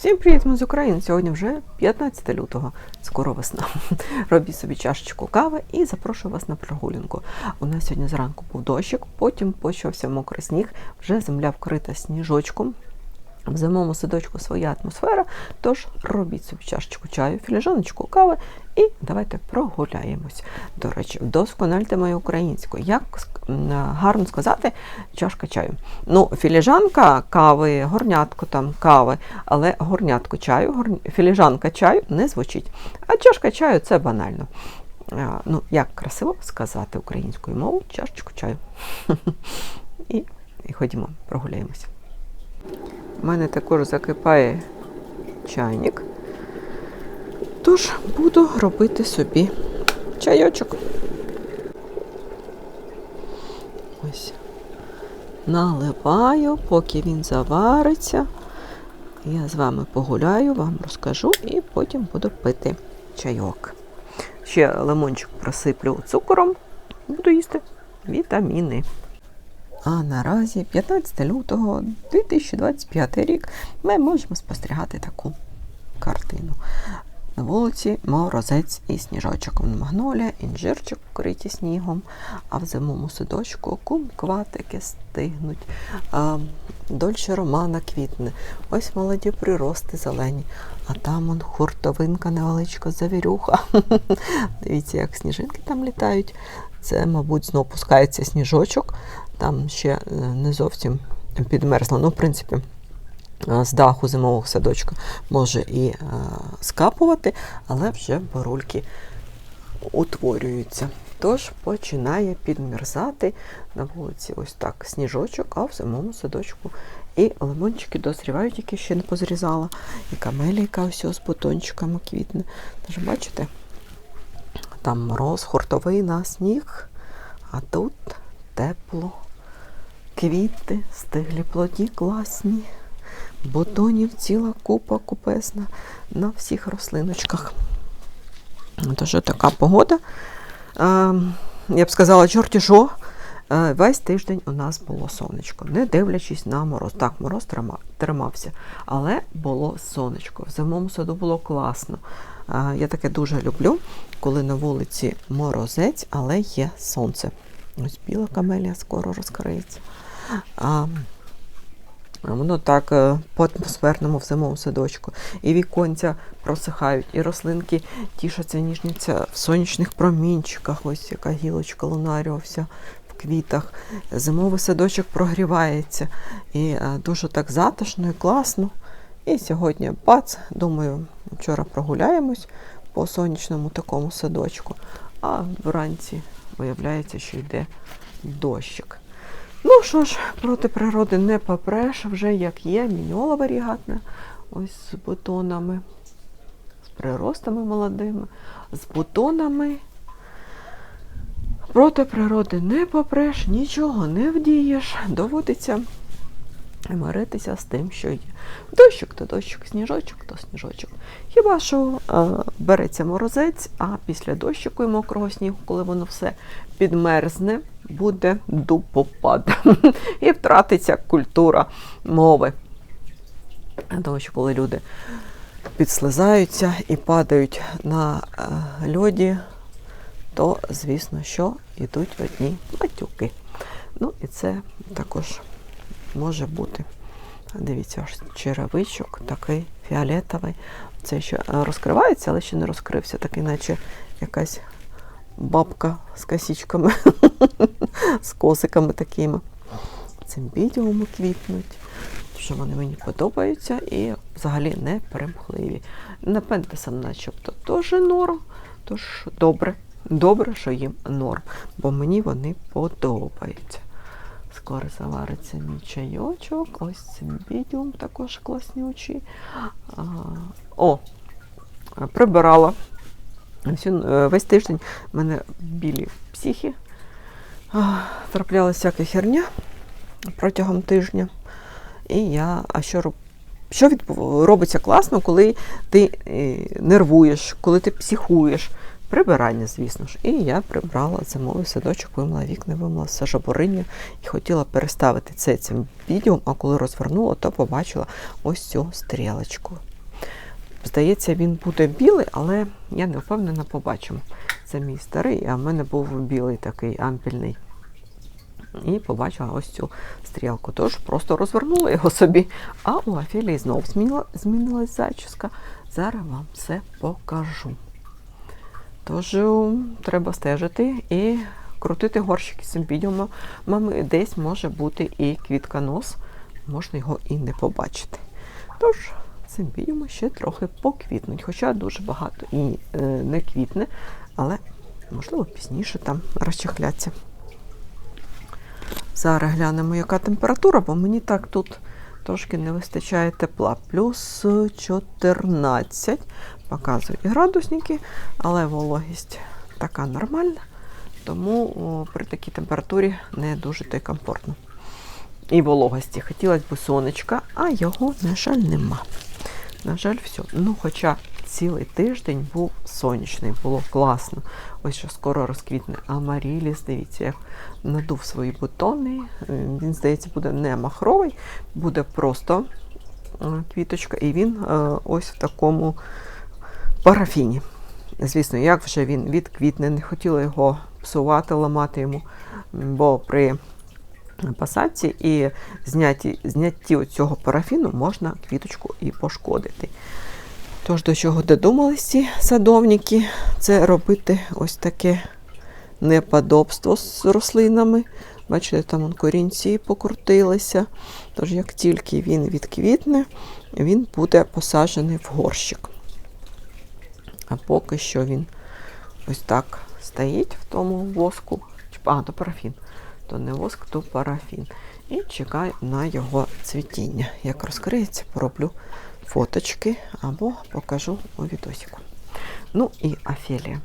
Всім привіт, ми з України. Сьогодні вже 15 лютого, скоро весна. Робіть собі чашечку кави і запрошую вас на прогулянку. У нас сьогодні зранку був дощик, потім почався мокрий сніг, вже земля вкрита сніжочком. В зимовому садочку своя атмосфера, тож робіть собі чашечку чаю, філіжаночку кави і давайте прогуляємось. До речі, вдоскональте мою українську. Як гарно сказати чашка чаю. Ну, філіжанка кави, горнятко там кави, але горнятко чаю, горн- філіжанка чаю не звучить. А чашка чаю це банально. Ну, як красиво сказати українською мовою чашечку чаю. І ходімо, прогуляємося. У мене також закипає чайник. Тож буду робити собі чайочок. Ось. Наливаю, поки він завариться. Я з вами погуляю, вам розкажу і потім буду пити чайок. Ще лимончик просиплю цукором, буду їсти вітаміни. А наразі, 15 лютого 2025 рік, ми можемо спостерігати таку картину. На вулиці морозець і сніжочок. Магнолія, інжирчик вкриті снігом, а в зимовому садочку кумкватики стигнуть, а, дольше романа квітне. Ось молоді прирости зелені, а там он хуртовинка невеличка завірюха. Дивіться, як сніжинки там літають. Це, мабуть, знов пускається сніжочок. Там ще е, не зовсім підмерзло. Ну, в принципі, е, з даху зимового садочка може і е, скапувати, але вже борульки утворюються. Тож починає підмерзати на вулиці ось так сніжочок, а в зимовому садочку і лимончики дозрівають, які ще не позрізала, і камелійка ось з бутончиками квітне. Тож бачите, там мороз, хуртовина, сніг, а тут тепло, квіти, стиглі плоді класні, бутонів ціла купа купесна на всіх рослиночках. Тож така погода. Я б сказала, чорті що, е, весь тиждень у нас було сонечко, не дивлячись на мороз. Так, мороз тримався, але було сонечко. В зимовому саду було класно. Я таке дуже люблю, коли на вулиці морозець, але є сонце. Ось біла камелія скоро розкриється. А, Воно так е, по атмосферному в зимовому садочку. І віконця просихають, і рослинки тішаться, ніжняться в сонячних промінчиках. Ось яка гілочка лунаріо вся в квітах. Зимовий садочок прогрівається. І е, дуже так затишно і класно. І сьогодні бац, думаю, вчора прогуляємось по сонячному такому садочку, а вранці виявляється, що йде дощик. Ну що ж, проти природи не попреш, вже як є, міньола варігатна, ось з бутонами, з приростами молодими, з бутонами. Проти природи не попреш, нічого не вдієш, доводиться миритися з тим, що є. Дощик то дощик, сніжочок то сніжочок. Хіба що е, береться морозець, а після дощику і мокрого снігу, коли воно все підмерзне, буде дупопад. І втратиться культура мови. Тому що коли люди підслизаються і падають на е, льоді, то, звісно, що йдуть одні матюки. Ну і це також може бути. Дивіться, аж черевичок такий фіолетовий. Це ще розкривається, але ще не розкрився, такий, наче якась бабка з косичками, з косиками такими. Цим відео квітнуть. Що вони мені подобаються і взагалі не примхливі. Напентесам начебто теж норм, тож добре, добре, що їм норм, бо мені вони подобаються. Скоро завариться мій чайочок. Ось цимбідіум також класнючий. А, о, прибирала. Е, весь тиждень в мене білі психи. Траплялася всяка херня протягом тижня. І я, а що роб... Що відбу- робиться класно, коли ти е, нервуєш, коли ти психуєш? Прибирання, звісно ж. І я прибрала зимовий садочок, вимила вікна, вимила все жабориня і хотіла переставити це цим відео, а коли розвернула, то побачила ось цю стрілочку. Здається, він буде білий, але я не впевнена, побачимо. Це мій старий, а в мене був білий такий ампільний. І побачила ось цю стрілку. Тож просто розвернула його собі. А у Афілії знову змінила, змінилась зачіска. Зараз вам все покажу. Тож е, треба стежити і крутити горщики з. Мами десь може бути і квітконос, можна його і не побачити. Тож, цим ще трохи поквітнуть, хоча дуже багато і е, не квітне, але можливо пізніше там розчехляться. Зараз глянемо, яка температура, бо мені так тут трошки не вистачає тепла. Плюс 14. Показують градусники, але вологість така нормальна, тому о, при такій температурі не дуже то й комфортно. І вологості. Хотілося б сонечка, а його, на жаль, нема. На жаль, все. Ну, хоча цілий тиждень був сонячний, було класно. Ось що скоро розквітне Амаріліс. Дивіться, як надув свої бутони. Е, Він, здається, буде не махровий, буде просто е, квіточка, і він е, ось в такому парафіні. Звісно, як вже він відквітне, не хотіла його псувати, ламати йому, бо при посадці і знятті, знятті цього парафіну можна квіточку і пошкодити. Тож, до чого додумались ці садовники, це робити ось таке неподобство з рослинами. Бачите, там корінці покрутилися. Тож, як тільки він відквітне, він буде посаджений в горщик. А поки що він ось так стоїть в тому воску. А, то парафін. То не воск, то парафін. І чекаю на його цвітіння. Як розкриється, пороблю фоточки або покажу у відосику. Ну і Афелія.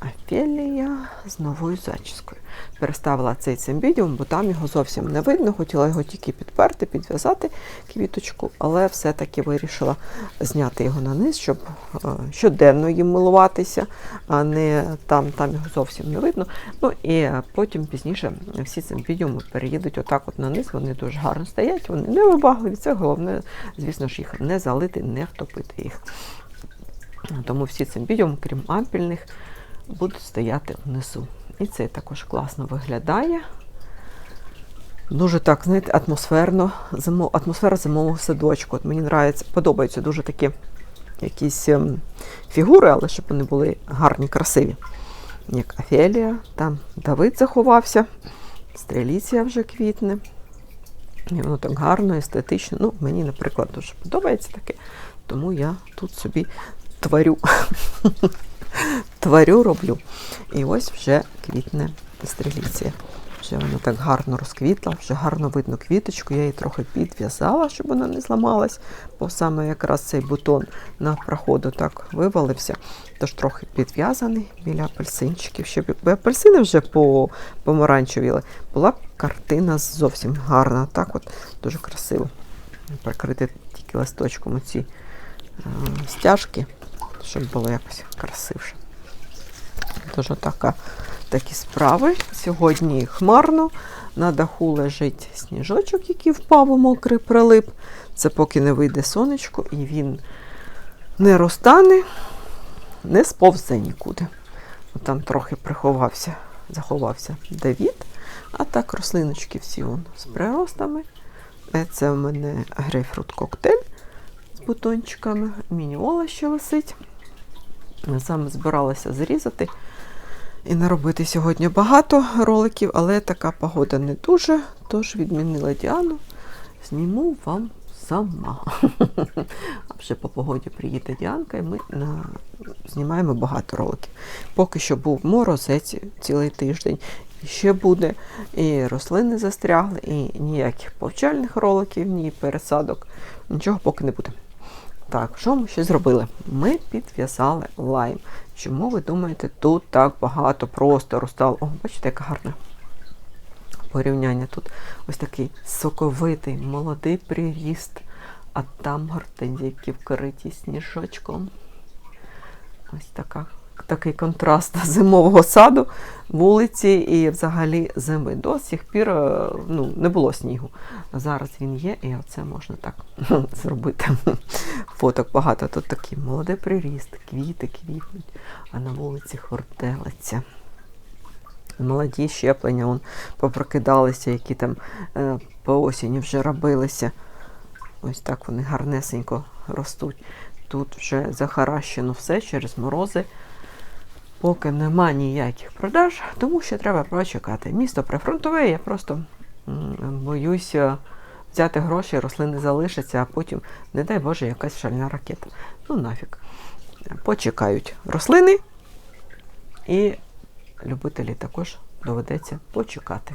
Афелія з новою зачіскою. Переставила цей цимбідіум, бо там його зовсім не видно. Хотіла його тільки підперти, підв'язати квіточку, але все-таки вирішила зняти його на низ, щоб е, щоденно їм милуватися, а не там, там його зовсім не видно. Ну і потім пізніше всі цимбідіуми переїдуть отак от на низ. Вони дуже гарно стоять, вони не вибагливі. Це головне, звісно ж, їх не залити, не втопити їх. Тому всі цимбідіуми, крім ампільних, будуть стояти внизу. І це також класно виглядає. Дуже так, знаєте, атмосферно, зимо, атмосфера зимового садочку. От мені нравиться, подобаються дуже такі якісь ем, фігури, але щоб вони були гарні, красиві. Як Афелія, там Давид заховався, стреліція вже квітне. І воно так гарно, естетично. Ну, мені, наприклад, дуже подобається таке, тому я тут собі творю. Творю роблю. І ось вже квітне стреліція. Вже вона так гарно розквітла, вже гарно видно квіточку. Я її трохи підв'язала, щоб вона не зламалась, бо саме якраз цей бутон на проходу так вивалився, тож трохи підв'язаний біля апельсинчиків. Щоб апельсини вже помаранчевіли, була картина зовсім гарна. Так от дуже красиво. Прикрити тільки листочком ці е, стяжки, щоб було якось красивше. Тож така, такі справи. Сьогодні хмарно. На даху лежить сніжочок, який впав у мокрий прилип. Це поки не вийде сонечко, і він не розтане, не сповзе нікуди. От Там трохи приховався, заховався Давід. А так рослиночки всі вон з приростами. Е, Це в мене грейпфрут коктейль з бутончиками. Мініола ще висить. Саме збиралася зрізати і наробити сьогодні багато роликів, але така погода не дуже, тож відмінила Діану. Зніму вам сама. А вже по погоді приїде Діанка, і ми на... знімаємо багато роликів. Поки що був морозець цілий тиждень. І ще буде, і рослини застрягли, і ніяких повчальних роликів, ні пересадок. Нічого поки не буде. Так, що ми ще зробили? Ми підв'язали лайм. Чому ви думаєте, тут так багато простору стало? О, бачите, яке гарне порівняння. Тут ось такий соковитий, молодий приріст, а там гортензії, які вкриті сніжочком. Ось така, такий контраст зимового саду, вулиці і взагалі зими. До сих пір е, ну, не було снігу. Зараз він є, і оце можна так зробити фоток багато. Тут такі молоде приріст, квіти квітнуть, а на вулиці хвортелиця. Молоді щеплення, вон, попрокидалися, які там е, по осені вже робилися. Ось так вони гарнесенько ростуть. Тут вже захаращено все через морози. Поки нема ніяких продаж, тому що треба почекати. Місто прифронтове, я просто боюся взяти гроші, рослини залишаться, а потім, не дай Боже, якась шальна ракета. Ну нафіг. Почекають рослини, і любителі також доведеться почекати.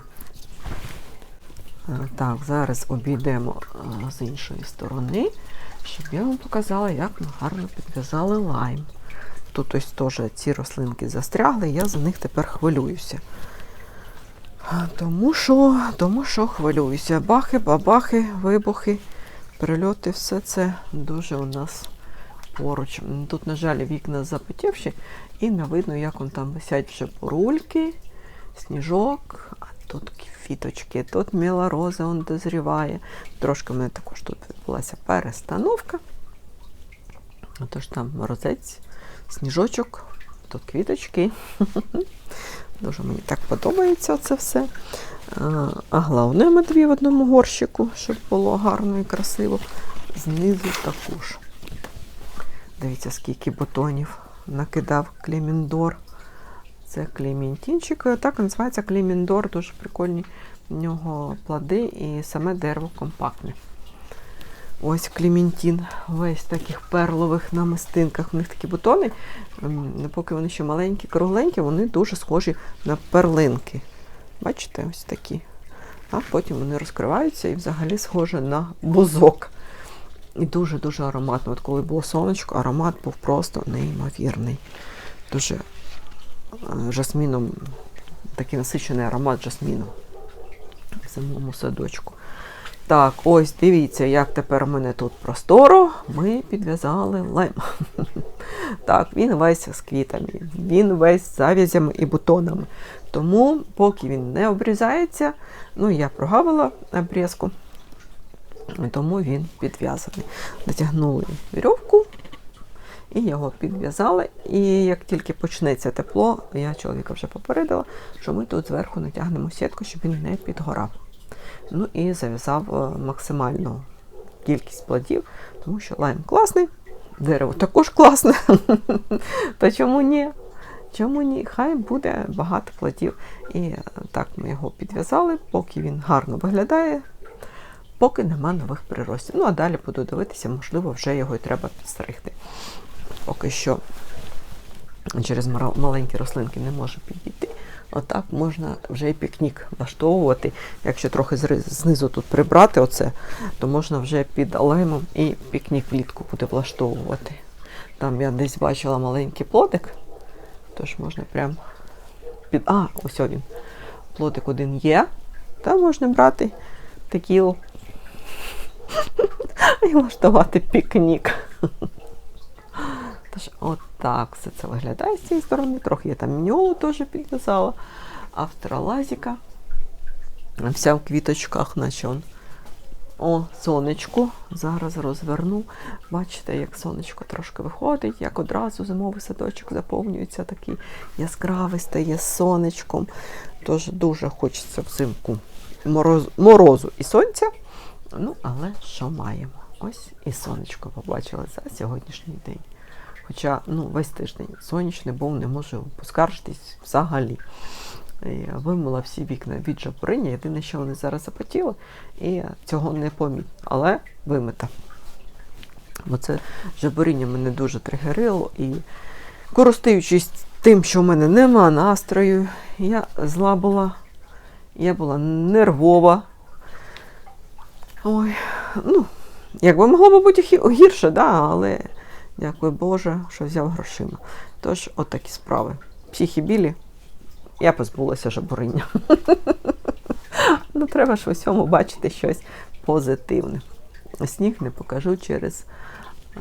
Е, Так, зараз обійдемо е, з іншої сторони, щоб я вам показала, як ми гарно підв'язали лайм. Тут ось теж ці рослинки застрягли, я за них тепер хвилююся. Тому що, тому що хвилююся. Бахи, бабахи, вибухи, прильоти, все це дуже у нас поруч. Тут, на жаль, вікна запотівші, і не видно, як он там висять вже бурульки, сніжок, а тут квіточки, тут міла роза он дозріває. Трошки в мене також тут відбулася перестановка. Отож там морозець, сніжочок, тут квіточки. Дуже мені так подобається це все. А, головне ми дві в одному горщику, щоб було гарно і красиво. Знизу також. Дивіться, скільки бутонів накидав клеміндор. Це клементінчик. Так називається клеміндор. Дуже прикольні в нього плоди і саме дерево компактне. Ось клементін, весь в таких перлових намистинках. В них такі бутони, поки вони ще маленькі, кругленькі, вони дуже схожі на перлинки. Бачите, ось такі. А потім вони розкриваються і взагалі схожі на бузок. І дуже-дуже ароматно. От коли було сонечко, аромат був просто неймовірний. Дуже е, жасміном, такий насичений аромат жасміну в самому садочку. Так, ось дивіться, як тепер у мене тут просторо. Ми підв'язали лайм. Так, він весь з квітами, він весь зав'язями і бутонами. Тому, поки він не обрізається, ну я прогавила обрізку, тому він підв'язаний. Натягнули вірьовку і його підв'язали. І як тільки почнеться тепло, я чоловіка вже попередила, що ми тут зверху натягнемо сітку, щоб він не підгорав. Ну і зав'язав е, максимальну кількість плодів, тому що лайм класний, дерево також класне. То чому ні? Чому ні? Хай буде багато плодів. І е, так ми його підв'язали, поки він гарно виглядає, поки нема нових приростів. Ну а далі буду дивитися, можливо, вже його і треба підстригти. Поки що через маленькі рослинки не може підійти. Отак можна вже і пікнік влаштовувати. Якщо трохи знизу тут прибрати оце, то можна вже під лаймом і пікнік влітку буде влаштовувати. Там я десь бачила маленький плодик, тож можна прям під. А, ось він. Плодик один є. Там можна брати текілу і влаштувати пікнік. Тож, отак все це виглядає з цієї сторони. Трохи я там міньолу теж підв'язала. Австралазіка. Вся в квіточках, наче он. О, сонечко. Зараз розверну. Бачите, як сонечко трошки виходить, як одразу зимовий садочок заповнюється такий яскравий, стає сонечком. Тож дуже хочеться взимку мороз, морозу і сонця. Ну, але що маємо? Ось і сонечко побачили за сьогоднішній день. Хоча ну, весь тиждень сонячний був, не можу поскаржитись взагалі. Я вимила всі вікна від жабуриння, єдине, що вони зараз запотіли, і цього не помітно, але вимита. Бо це жабуріння мене дуже тригерило, і користуючись тим, що в мене нема настрою, я зла була, я була нервова. Ой, ну, якби могло би бути гірше, да, але дякую Боже, що взяв грошима. Тож, отакі справи. Психі білі, я позбулася жабуриння. ну, треба ж в усьому бачити щось позитивне. Сніг не покажу через е,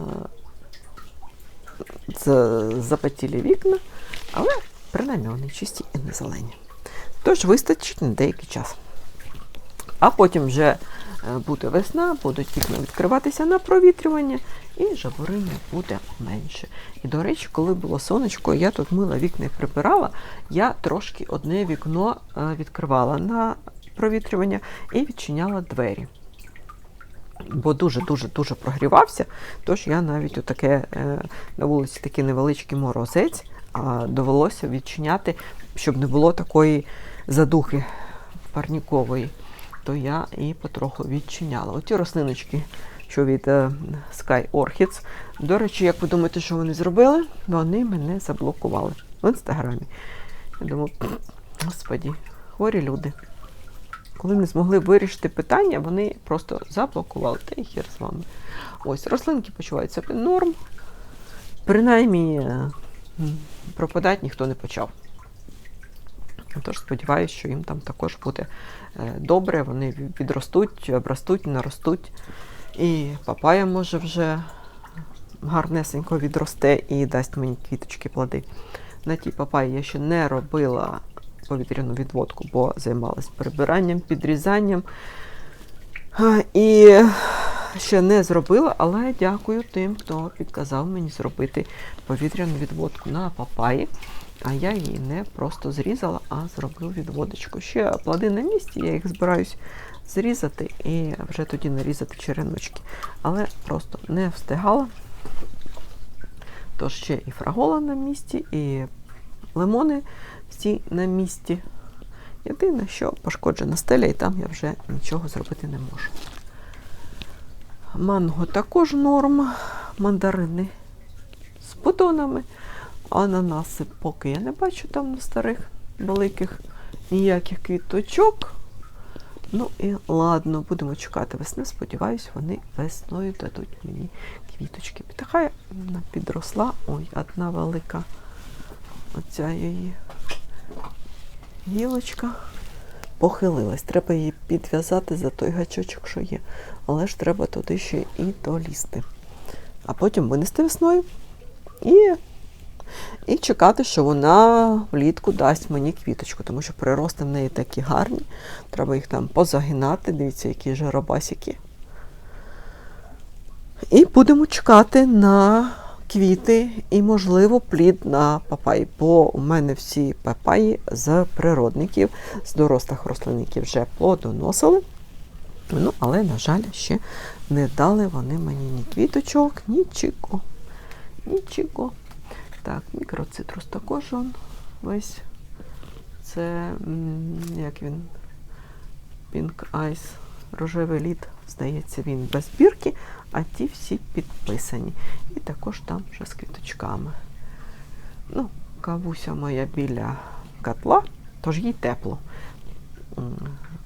з- запотілі вікна, але принаймні вони чисті і не зелені. Тож вистачить на деякий час. А потім вже е, буде весна, будуть вікна відкриватися на провітрювання, і жабуриння буде менше. І, до речі, коли було сонечко, я тут мила вікна і прибирала, я трошки одне вікно е, відкривала на провітрювання і відчиняла двері. Бо дуже-дуже дуже прогрівався, тож я навіть отаке е, на вулиці такий невеличкий морозець, а довелося відчиняти, щоб не було такої задухи парнікової, то я і потроху відчиняла. Оті рослиночки, що від е, Sky Orchids. До речі, як ви думаєте, що вони зробили? Вони мене заблокували в інстаграмі. Я думаю, господі, хворі люди. Коли не змогли вирішити питання, вони просто заблокували. Та й хір з вами. Ось, рослинки почувають себе норм. Принаймні, е, пропадати ніхто не почав. Тож сподіваюся, що їм там також буде е, добре, вони відростуть, обростуть, наростуть. І папая може вже гарнесенько відросте і дасть мені квіточки плоди. На тій папаї я ще не робила повітряну відводку, бо займалась прибиранням, підрізанням. І ще не зробила, але дякую тим, хто підказав мені зробити повітряну відводку на папаї. А я її не просто зрізала, а зроблю відводочку. Ще плоди на місці, я їх збираюсь зрізати і вже тоді нарізати череночки. Але просто не встигала. Тож ще і фрагола на місці, і лимони всі на місці. Єдине, що пошкоджена стеля, і там я вже нічого зробити не можу. Манго також норм, мандарини з бутонами, ананаси поки я не бачу там на старих великих ніяких квіточок. Ну і ладно, будемо чекати весни. Сподіваюсь, вони весною дадуть мені квіточки. Підхай вона підросла. Ой, одна велика оця її гілочка похилилась. Треба її підв'язати за той гачочок, що є. Але ж треба туди ще і долізти. А потім винести весною і, і чекати, що вона влітку дасть мені квіточку, тому що прирости в неї такі гарні. Треба їх там позагинати. Дивіться, які жаробасики. І будемо чекати на квіти і, можливо, плід на папаї. Бо у мене всі папаї з природників, з дорослих рослинників вже плодоносили. Ну, але, на жаль, ще не дали вони мені ні квіточок, нічого. Нічого. Так, мікроцитрус також он весь. Це як він? Pink Ice, рожевий лід, здається, він без бірки, а ті всі підписані. І також там вже з квіточками. Ну, кавуся моя біля котла, тож їй тепло.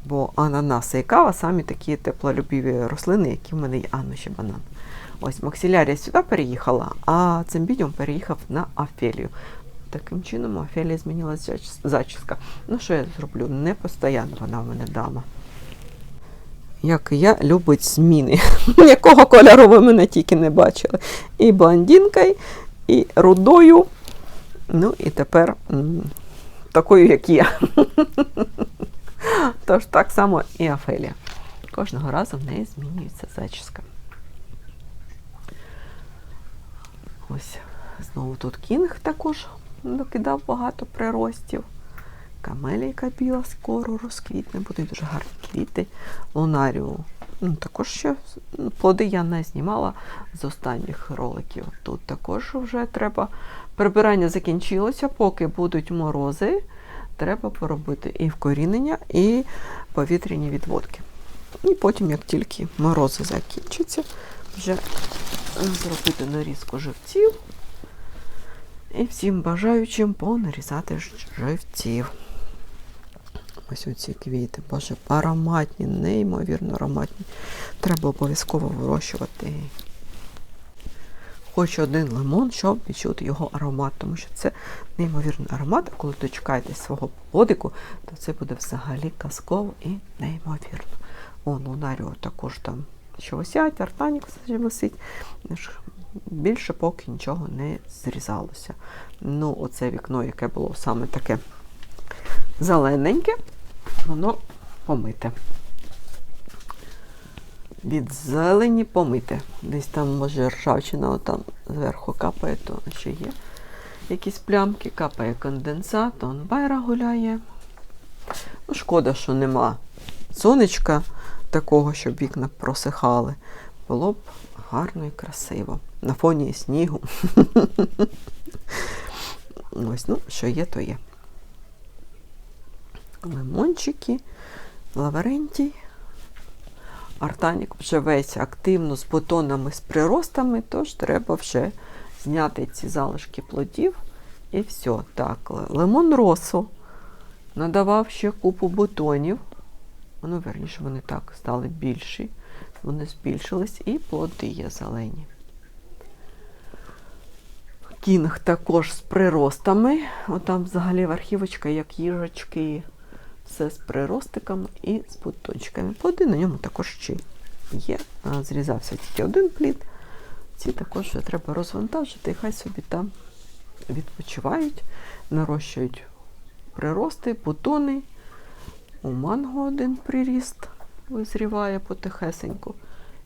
Бо ананаси і кава самі такі теплолюбіві рослини, які в мене є. А, ну ще банан. Ось Максилярія сюди переїхала, а цимбідіум переїхав на Афелію. Таким чином у Афелії змінилася зачіска. Ну, що я зроблю? Не постійно вона в мене дама. Як я, любить зміни. Якого кольору ви мене тільки не бачили. І блондинкою, і рудою. Ну і тепер м, такою, як я. Тож так само і Афелія. Кожного разу в неї змінюється зачіска. Ось знову тут кінг також докидав багато приростів. Камелійка біла скоро розквітне, будуть дуже гарні квіти. Лунаріу. Ну, також ще ну, плоди я не знімала з останніх роликів. Тут також вже треба. Прибирання закінчилося, поки будуть морози, треба поробити і вкорінення, і повітряні відводки. І потім, як тільки морози закінчаться, вже зробити нарізку живців. І всім бажаючим понарізати живців. Ось оці квіти, боже, ароматні, неймовірно ароматні. Треба обов'язково вирощувати. Хочу один лимон, щоб відчути його аромат, тому що це неймовірний аромат, а коли дочекаєтесь свого плодику, то це буде взагалі казково і неймовірно. О, лунаріо також там що висять, артанік висить. Більше поки нічого не зрізалося. Ну, оце вікно, яке було саме таке зелененьке, воно помите. Від зелені помити. Десь там, може, ржавчина отам зверху капає, то ще є якісь плямки, капає конденсат, он байра гуляє. Ну, шкода, що нема сонечка такого, щоб вікна просихали. Було б гарно і красиво. На фоні снігу. Ось, ну, що є, то є. Лимончики, лаврентій. Артанік вже весь активно з бутонами, з приростами, тож треба вже зняти ці залишки плодів. І все. Так, лимон росу надавав ще купу бутонів. Ну, верніше, вони так стали більші. Вони збільшились і плоди є зелені. Кінг також з приростами. Отам взагалі верхівочка, як їжачки. Все з приростиками і з бутончиками. Плоди на ньому також ще є. Зрізався тільки один плід. Ці також треба розвантажити, і хай собі там відпочивають, нарощують прирости, бутони. У манго один приріст визріває потихесеньку.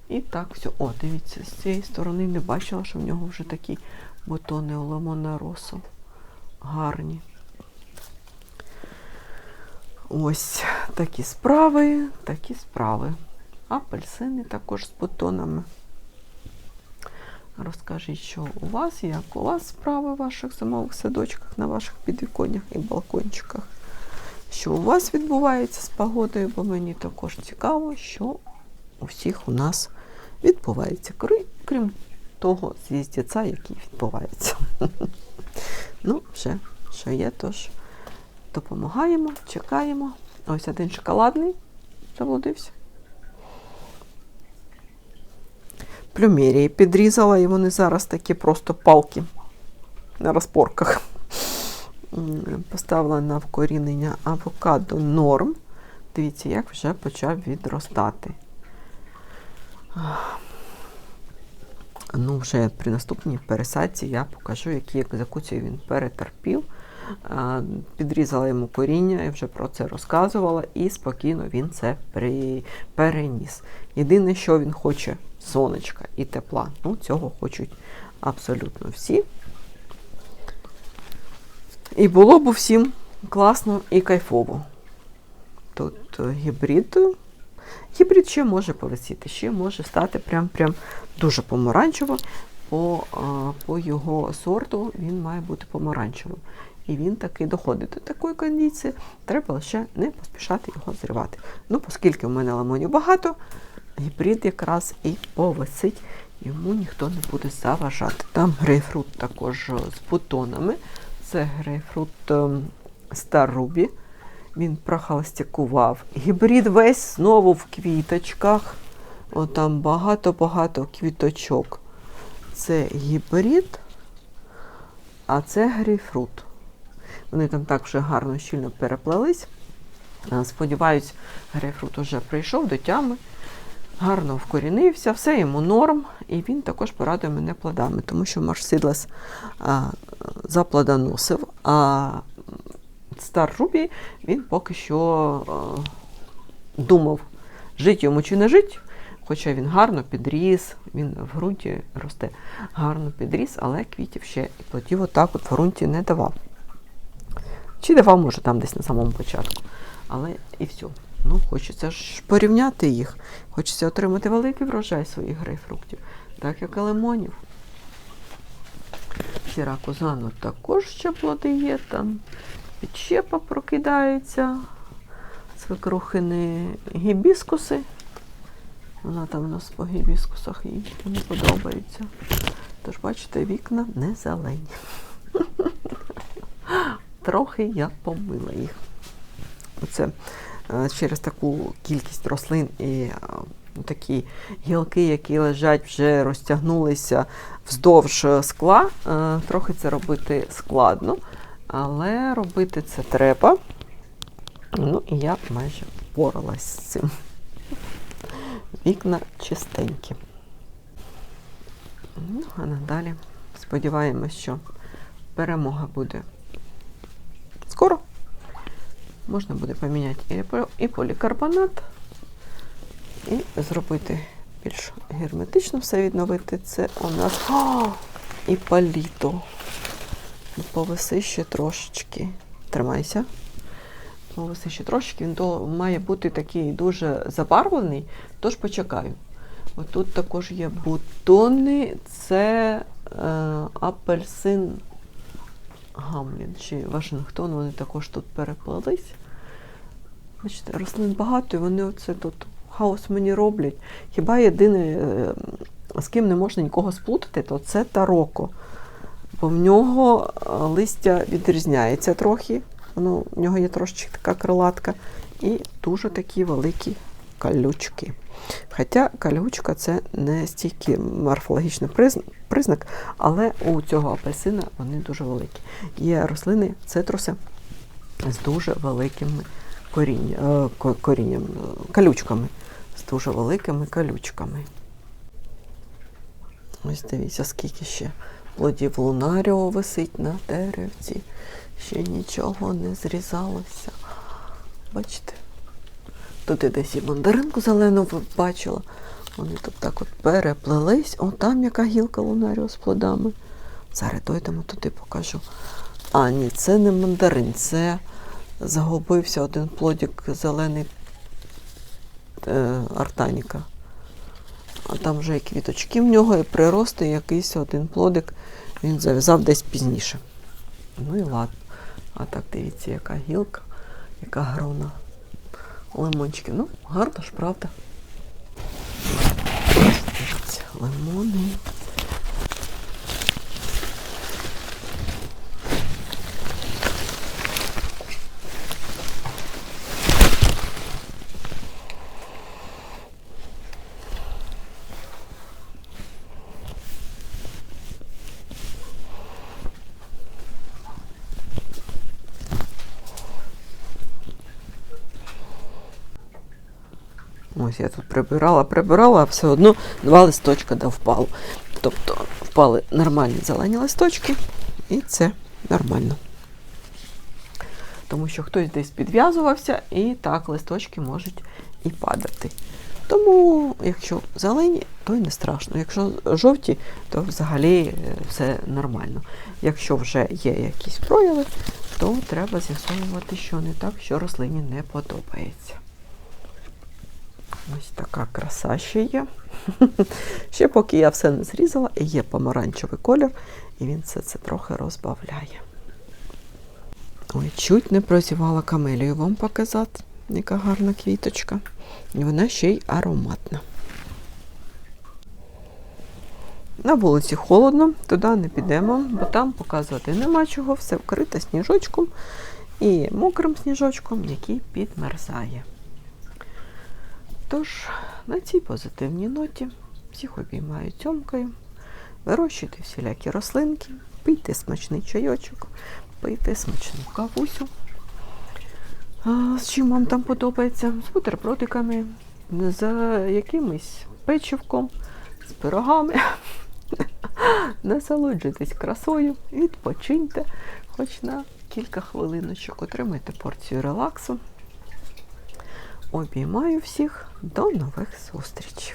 І так все. О, дивіться, з цієї сторони не бачила, що в нього вже такі бутони у лимонна росу. Гарні. Ось такі справи, такі справи. Апельсини також з бутонами. Розкажіть, що у вас, як у вас справи в ваших зимових садочках, на ваших підвіконнях і балкончиках. Що у вас відбувається з погодою, бо мені також цікаво, що у всіх у нас відбувається, крім, того звіздяця, який відбувається. Ну, вже, що є, тож допомагаємо, чекаємо. Ось один шоколадний заблудився. Плюмерії підрізала, і вони зараз такі просто палки на розпорках. Поставила на вкорінення авокадо норм. Дивіться, як вже почав відростати. Ну, вже при наступній пересадці я покажу, які екзекуції він перетерпів. Підрізала йому коріння, я вже про це розказувала, і спокійно він це переніс. Єдине, що він хоче сонечка і тепла. Ну, цього хочуть абсолютно всі. І було б всім класно і кайфово. Тут е, гібрид. Гібрид ще може повисіти, ще може стати прям, прям дуже помаранчево. По, по його сорту він має бути помаранчевим. І він таки доходить до такої кондиції, треба лише не поспішати його зривати. Ну, оскільки в мене лимонів багато, гібрид якраз і повисить, йому ніхто не буде заважати. Там грейпфрут також з бутонами. Це грейпфрут ем, Ruby. Він прохолостякував. Гібрид весь знову в квіточках. О, там багато-багато квіточок. Це гібрид, а це грейпфрут. Вони там так вже гарно щільно переплелись. Сподіваюсь, грейпфрут уже прийшов до тями, гарно вкорінився, все йому норм, і він також порадує мене плодами, тому що Марсідлес заплодоносив, а Стар Рубі він поки що а, думав, жить йому чи не жить. Хоча він гарно підріс, він в ґрунті росте гарно підріс, але квітів ще і плодів отак от в ґрунті не давав. Чи давав, може, там десь на самому початку. Але і все. Ну, хочеться ж порівняти їх. Хочеться отримати великий врожай своїх грейпфруктів, так як і лимонів. Сіракузану також ще плоди є, там підщепа прокидається, свекрухини гібіскуси. Вона там у нас по гібіскусах їй не подобається. Тож, бачите, вікна не зелені. Трохи я помила їх. Оце е, через таку кількість рослин і е, такі гілки, які лежать, вже розтягнулися вздовж скла. Е, Трохи це робити складно, але робити це треба. Ну і я майже впоралась з цим. Вікна чистенькі. Ну, а надалі сподіваємось, що перемога буде скоро. Можна буде поміняти і полікарбонат, і зробити більш герметично все відновити, це у нас О, і паліто. Повиси ще трошечки. Тримайся. Повиси ще трошечки. Він має бути такий дуже забарвлений, тож почекаю. Отут також є бутони, це е, апельсин гамлін чи Вашингтон, вони також тут переплелись. Бачите, рослин багато, і вони оце тут хаос мені роблять. Хіба єдине, е, з ким не можна нікого сплутати, то це тароко. Бо в нього е, листя відрізняється трохи. Воно, в нього є трошечки така крилатка. І дуже такі великі калючки. Хоча калючка це не стільки морфологічний признак, але у цього апельсина вони дуже великі. Є рослини цитруси з дуже великими коріння, е, корінням, е, калючками. З дуже великими калючками. Ось дивіться, скільки ще плодів лунаріо висить на деревці. Ще нічого не зрізалося. Бачите? Тут і десь і мандаринку зелену бачила. Вони тут так от переплелись. О, там яка гілка лунаріо з плодами. Зараз дойдемо туди покажу. А, ні, це не мандарин, це загубився один плодик зелений е, артаніка. А там вже і квіточки в нього, і прирости якийсь один плодик. Він зав'язав десь пізніше. Ну і ладно. А так дивіться, яка гілка, яка грона лимончиків. Ну, гарно ж, правда. Лимони. Ось я тут прибирала, прибирала, а все одно два листочка да впало. Тобто впали нормальні зелені листочки, і це нормально. Тому що хтось десь підв'язувався, і так листочки можуть і падати. Тому, якщо зелені, то й не страшно. Якщо жовті, то взагалі е, все нормально. Якщо вже є якісь прояви, то треба з'ясовувати, що не так, що рослині не подобається. Ось така краса ще є. Ще поки я все не зрізала, є помаранчевий колір, і він все це трохи розбавляє. Ой, чуть не прозівала камелію вам показати, яка гарна квіточка. І вона ще й ароматна. На вулиці холодно, туди не підемо, бо там показувати нема чого, все вкрите сніжочком і мокрим сніжочком, який підмерзає. Тож, на цій позитивній ноті всіх обіймаю цьомкою, вирощуйте всілякі рослинки, пийте смачний чайочок, пийте смачну кавусю. А, з чим вам там подобається? З бутербродиками, з якимось печивком, з пирогами. Насолоджуйтесь красою, відпочиньте хоч на кілька хвилиночок, отримайте порцію релаксу. Обіймаю всіх. До нових зустрічей.